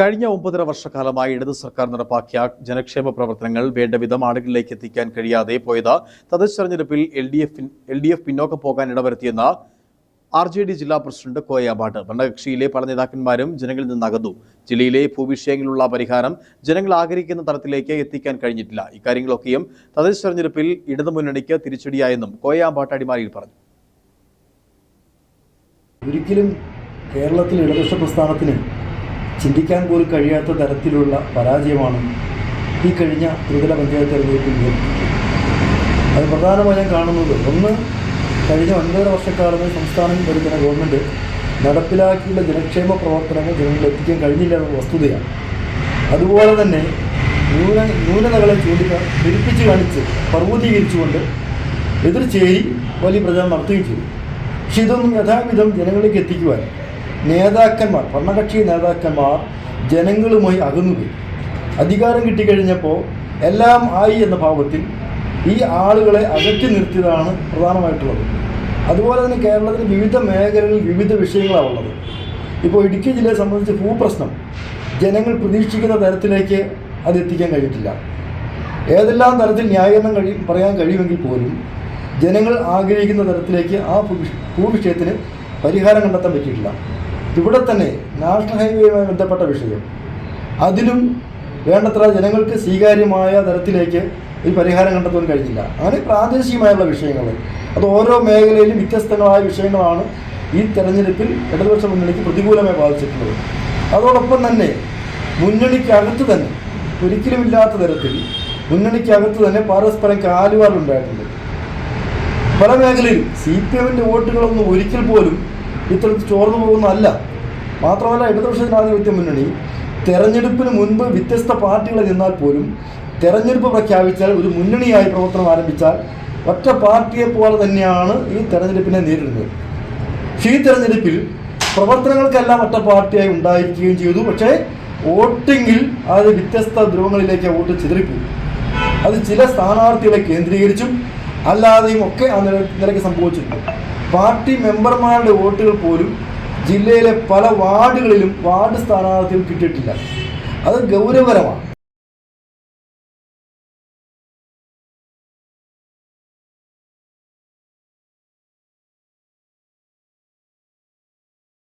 കഴിഞ്ഞ ഒമ്പതര വർഷക്കാലമായി ഇടതു സർക്കാർ നടപ്പാക്കിയ ജനക്ഷേമ പ്രവർത്തനങ്ങൾ വേണ്ടവിധം ആളുകളിലേക്ക് എത്തിക്കാൻ കഴിയാതെ പോയത് തദ്ദേശ തെരഞ്ഞെടുപ്പിൽ L D F L D F പിന്നോക്കം പോകാൻ ഇടവരുത്തിയെന്ന ആർ ജെ ഡി ജില്ലാ പ്രസിഡന്റ് കോയാബാട്ട് ഭരണകക്ഷിയിലെ പല നേതാക്കന്മാരും ജനങ്ങളിൽ നിന്ന് അകന്നു ജില്ലയിലെ ഭൂവിഷയങ്ങളിലുള്ള പരിഹാരം ജനങ്ങൾ ആഗ്രഹിക്കുന്ന തരത്തിലേക്ക് എത്തിക്കാൻ കഴിഞ്ഞിട്ടില്ല. ഇക്കാര്യങ്ങളൊക്കെയും തദ്ദേശ തെരഞ്ഞെടുപ്പിൽ ഇടതുമുന്നണിക്ക് തിരിച്ചടിയായെന്നും കോയാബാട്ട് അടിമാലിയിൽ പറഞ്ഞു. ഒരിക്കലും കേരളത്തിൽ ഇടതുപക്ഷ പ്രസ്ഥാനത്തിന് ചിന്തിക്കാൻ പോലും കഴിയാത്ത തരത്തിലുള്ള പരാജയമാണ് ഈ കഴിഞ്ഞ ത്രിതല പഞ്ചായത്ത് തെരഞ്ഞെടുപ്പിൽ അത് പ്രധാനമായി ഞാൻ കാണുന്നത് ഒന്ന് കഴിഞ്ഞ ഒൻപതര വർഷക്കാലമായി സംസ്ഥാനം ഭരിക്കുന്ന ഗവൺമെന്റ് നടപ്പിലാക്കിയുള്ള ജനക്ഷേമ പ്രവർത്തനങ്ങൾ ജനങ്ങളിൽ എത്തിക്കാൻ കഴിഞ്ഞില്ല എന്ന വസ്തുതയാണ്. അതുപോലെ തന്നെ ന്യൂന ന്യൂനതകളെ ചൂണ്ടിക്കാൻ പെരുപ്പിച്ച് കാണിച്ച് പർവതീകരിച്ചുകൊണ്ട് എതിർചേരി വലിയ പ്രചാരണം നടത്തുകയും ചെയ്തു. പക്ഷെ ഇതൊന്നും യഥാവിധം ജനങ്ങളിലേക്ക് എത്തിക്കുവാൻ നേതാക്കന്മാർ ഭരണകക്ഷി നേതാക്കന്മാർ ജനങ്ങളുമായി അകന്നുപോയി. അധികാരം കിട്ടിക്കഴിഞ്ഞപ്പോൾ എല്ലാം ആയി എന്ന ഭാവത്തിൽ ഈ ആളുകളെ അകറ്റി നിർത്തിയതാണ് പ്രധാനമായിട്ടുള്ളത്. അതുപോലെ തന്നെ കേരളത്തിൽ വിവിധ മേഖലകളിൽ വിവിധ വിഷയങ്ങളാണ് ഉള്ളത്. ഇപ്പോൾ ഇടുക്കി ജില്ലയെ സംബന്ധിച്ച് ഭൂപ്രശ്നം ജനങ്ങൾ പ്രതീക്ഷിക്കുന്ന തരത്തിലേക്ക് അത് എത്തിക്കാൻ കഴിഞ്ഞിട്ടില്ല. ഏതെല്ലാം തരത്തിൽ ന്യായീകരണം കഴി പറയാൻ കഴിയുമെങ്കിൽ പോലും ജനങ്ങൾ ആഗ്രഹിക്കുന്ന തരത്തിലേക്ക് ആ ഭൂവിഷയത്തിന് പരിഹാരം കണ്ടെത്താൻ പറ്റിയിട്ടില്ല. ഇവിടെ തന്നെ നാഷണൽ ഹൈവേയുമായി ബന്ധപ്പെട്ട വിഷയം. അതിലും വേണ്ടത്ര ജനങ്ങൾക്ക് സ്വീകാര്യമായ തരത്തിലേക്ക് ഈ പരിഹാരം കണ്ടെത്താൻ കഴിഞ്ഞില്ല. അങ്ങനെ പ്രാദേശികമായുള്ള വിഷയങ്ങൾ അത് ഓരോ മേഖലയിലും വ്യത്യസ്തങ്ങളായ വിഷയങ്ങളാണ് ഈ തെരഞ്ഞെടുപ്പിൽ ഇടതുപക്ഷ മുന്നണിക്ക് പ്രതികൂലമായി ബാധിച്ചിട്ടുള്ളത്. അതോടൊപ്പം തന്നെ മുന്നണിക്കകത്ത് തന്നെ ഒരിക്കലും ഇല്ലാത്ത തരത്തിൽ മുന്നണിക്കകത്ത് തന്നെ പരസ്പരം കാലുവാറുണ്ടായിട്ടുണ്ട് പല മേഖലയിലും സി പി എമ്മിന്റെ വോട്ടുകളൊന്നും ഒരിക്കൽ പോലും ഇത്തരത്തിൽ ചോർന്നു പോകുന്നതല്ല. മാത്രമല്ല ഇടതുപക്ഷ ജനാധിപത്യ മുന്നണി തെരഞ്ഞെടുപ്പിന് മുൻപ് വ്യത്യസ്ത പാർട്ടികൾ നിന്നാൽ പോലും തെരഞ്ഞെടുപ്പ് പ്രഖ്യാപിച്ചാൽ ഒരു മുന്നണിയായി പ്രവർത്തനം ആരംഭിച്ചാൽ ഒറ്റ പാർട്ടിയെ പോലെ തന്നെയാണ് ഈ തെരഞ്ഞെടുപ്പിനെ നേരിടുന്നത്. ഈ തെരഞ്ഞെടുപ്പിൽ പ്രവർത്തനങ്ങൾക്കെല്ലാം ഒറ്റ പാർട്ടിയായി ഉണ്ടായിരിക്കുകയും ചെയ്തു. പക്ഷേ വോട്ടിങ്ങിൽ അത് വ്യത്യസ്ത ധ്രുവങ്ങളിലേക്ക് വോട്ട് ചിതറിപ്പോയി. അത് ചില സ്ഥാനാർത്ഥികളെ കേന്ദ്രീകരിച്ചും അല്ലാതെയും ഒക്കെ ആ നില നിലയ്ക്ക് സംഭവിച്ചിട്ടുണ്ട്. പാർട്ടി മെമ്പർമാരുടെ വോട്ടുകൾ പോലും ജില്ലയിലെ പല വാർഡുകളിലും വാർഡ് സ്ഥാനാർത്ഥികൾ കിട്ടിയിട്ടില്ല. അത് ഗൗരവകരമാണ്.